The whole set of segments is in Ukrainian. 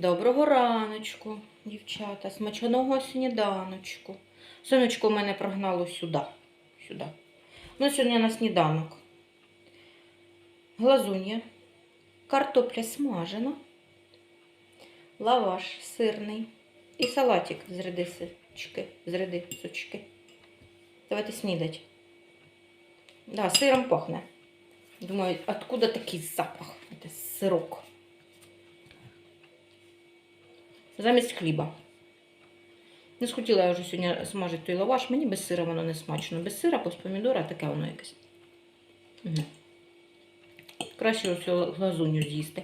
Доброго раночку, дівчата, смачаного сніданочку. Сонечко мене прогнало сюди. сюди. Ну, сьогодні на сніданок. Глазунья, картопля смажена, лаваш сирний і салатик з редисочки, з редисочки. Давайте снідать. Да, сиром пахне. Думаю, откуда такий запах? Це сирок. Замість хліба. Не схотіла я вже сьогодні смажити той лаваш. Мені без сира воно не смачно. Без сира, без помідора, таке воно якесь. Угу. Краще ось глазуню з'їсти.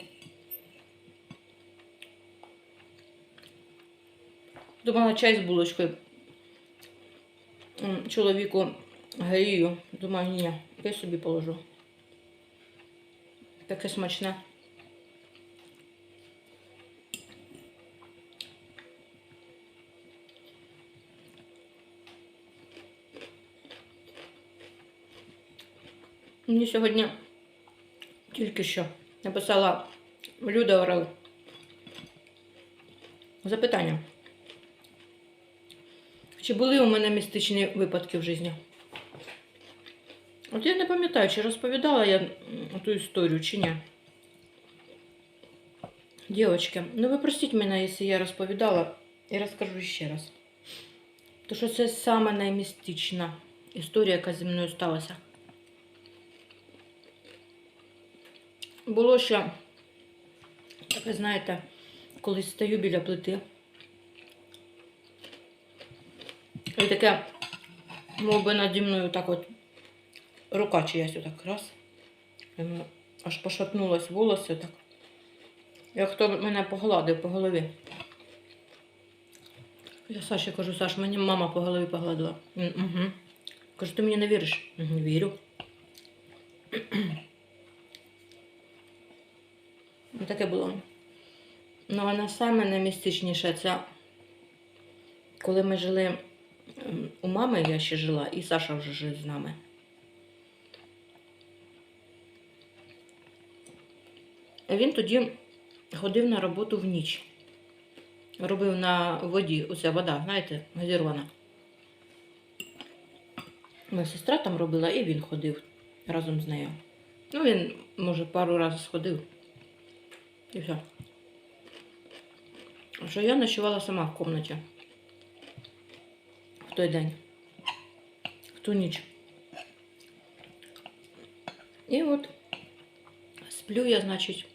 Думала чай з булочкою. Чоловіку грію. Думаю, ні, я собі положу. Таке смачне. Мені сьогодні тільки що написала Люда Орел. Запитання. Чи були у мене містичні випадки в житті? От я не пам'ятаю, чи розповідала я ту історію, чи ні. Дівчатки, ну ви простіть мене, якщо я розповідала, і розкажу ще раз. То що це саме наймістична історія, яка зі мною сталася. Було ще, так ви знаєте, коли стою біля плити. І таке, мов би наді мною так от рука чиясь отак раз. Аж пошатнулось волосся так. Як хто мене погладив по голові. Я Саші кажу, Саш, мені мама по голові погладила. Угу. Кажу, ти мені не віриш? Угу, вірю. Ну, Таке було. Ну, а саме наймістичніше це коли ми жили у мами, я ще жила, і Саша вже жив з нами. Він тоді ходив на роботу в ніч. Робив на воді, оця вода, знаєте, газірована. Моя сестра там робила, і він ходив разом з нею. Ну, він, може, пару разів сходив. І все. А Що я ночувала сама в кімнаті. В той день. В ту ніч. І от сплю я, значить,